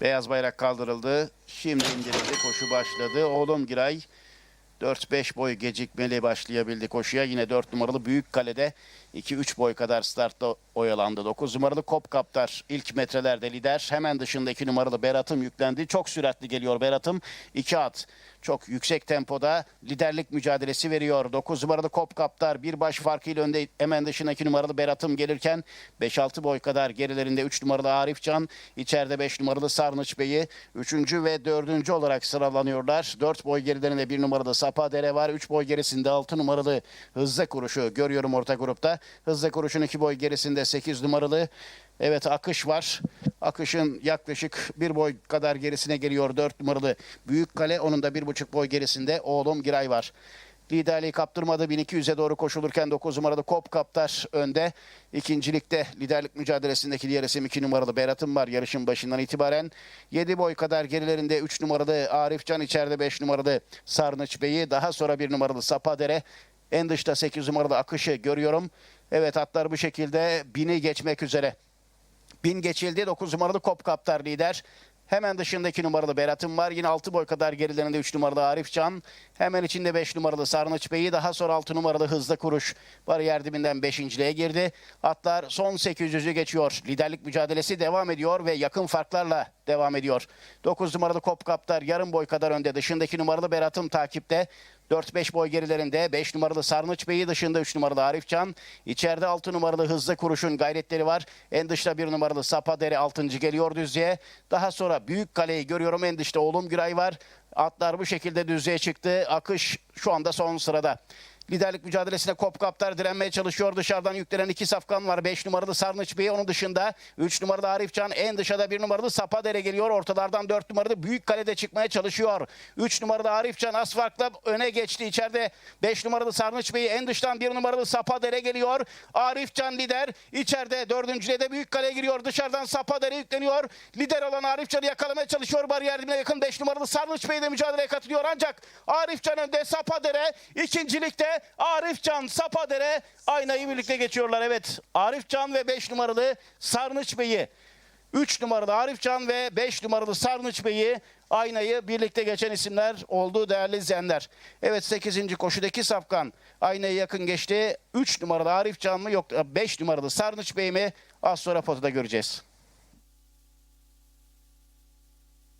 Beyaz bayrak kaldırıldı. Şimdi indirildi. Koşu başladı. Oğlum Giray 4-5 boy gecikmeli başlayabildi koşuya. Yine 4 numaralı Büyük Kale'de 2-3 boy kadar startta oyalandı. 9 numaralı Kop Kaptar ilk metrelerde lider. Hemen dışında 2 numaralı Berat'ım yüklendi. Çok süratli geliyor Berat'ım. 2 at. Çok yüksek tempoda liderlik mücadelesi veriyor. 9 numaralı Kop Kaptar bir baş farkıyla önde hemen dışına 2 numaralı Berat'ım gelirken 5-6 boy kadar gerilerinde 3 numaralı Arif Can, içeride 5 numaralı Sarnıç Bey'i 3. ve 4. olarak sıralanıyorlar. 4 boy gerilerinde 1 numaralı Sapa Dere var. 3 boy gerisinde 6 numaralı Hızlı Kuruşu görüyorum orta grupta. Hızlı Kuruş'un 2 boy gerisinde 8 numaralı Evet akış var. Akışın yaklaşık bir boy kadar gerisine geliyor 4 numaralı Büyük Kale. Onun da bir buçuk boy gerisinde oğlum Giray var. Liderliği kaptırmadı. 1200'e doğru koşulurken 9 numaralı Kop Kaptar önde. İkincilikte liderlik mücadelesindeki diğer isim 2 numaralı Berat'ım var yarışın başından itibaren. 7 boy kadar gerilerinde 3 numaralı Arif Can içeride 5 numaralı Sarnıç Bey'i. Daha sonra 1 numaralı Sapadere. En dışta 8 numaralı Akış'ı görüyorum. Evet atlar bu şekilde bini geçmek üzere. Bin geçildi. 9 numaralı Kop Kaptar lider. Hemen dışındaki numaralı Berat'ım var. Yine 6 boy kadar gerilerinde 3 numaralı Arif Can. Hemen içinde 5 numaralı Sarnıç Bey'i. Daha sonra 6 numaralı Hızlı Kuruş. Bariyer dibinden 5.liğe girdi. Atlar son 800'ü geçiyor. Liderlik mücadelesi devam ediyor ve yakın farklarla devam ediyor. 9 numaralı Kop Kaptar yarım boy kadar önde. Dışındaki numaralı Berat'ım takipte. 4-5 boy gerilerinde 5 numaralı Sarnıç Bey'i dışında 3 numaralı Arif Can. İçeride 6 numaralı Hızlı Kuruş'un gayretleri var. En dışta 1 numaralı Sapadere 6. geliyor düzlüğe. Daha sonra Büyük Kale'yi görüyorum. En dışta Oğlum Güray var. Atlar bu şekilde düzlüğe çıktı. Akış şu anda son sırada. Liderlik mücadelesine Kop Kaptar direnmeye çalışıyor. Dışarıdan yüklenen iki safkan var. 5 numaralı Sarnıç Bey onun dışında. 3 numaralı Arif Can en dışarıda 1 numaralı Sapadere geliyor. Ortalardan 4 numaralı Büyük Kale'de çıkmaya çalışıyor. 3 numaralı Arif Can az farkla öne geçti. İçeride 5 numaralı Sarnıç Bey en dıştan 1 numaralı Sapadere geliyor. Arif Can lider. İçeride 4. de Büyük Kale giriyor. Dışarıdan Sapadere yükleniyor. Lider olan Arif Can'ı yakalamaya çalışıyor. Bariyer dibine yakın 5 numaralı Sarnıç Bey de mücadeleye katılıyor. Ancak Arif Can önde Sapadere ikincilikte Arif Can, Sapadere aynayı birlikte geçiyorlar. Evet Arif Can ve 5 numaralı Sarnıç Bey'i 3 numaralı Arif Can ve 5 numaralı Sarnıç Bey'i aynayı birlikte geçen isimler oldu değerli izleyenler. Evet 8. koşudaki Safkan aynaya yakın geçti. 3 numaralı Arif Can mı yok 5 numaralı Sarnıç Bey mi az sonra potada göreceğiz.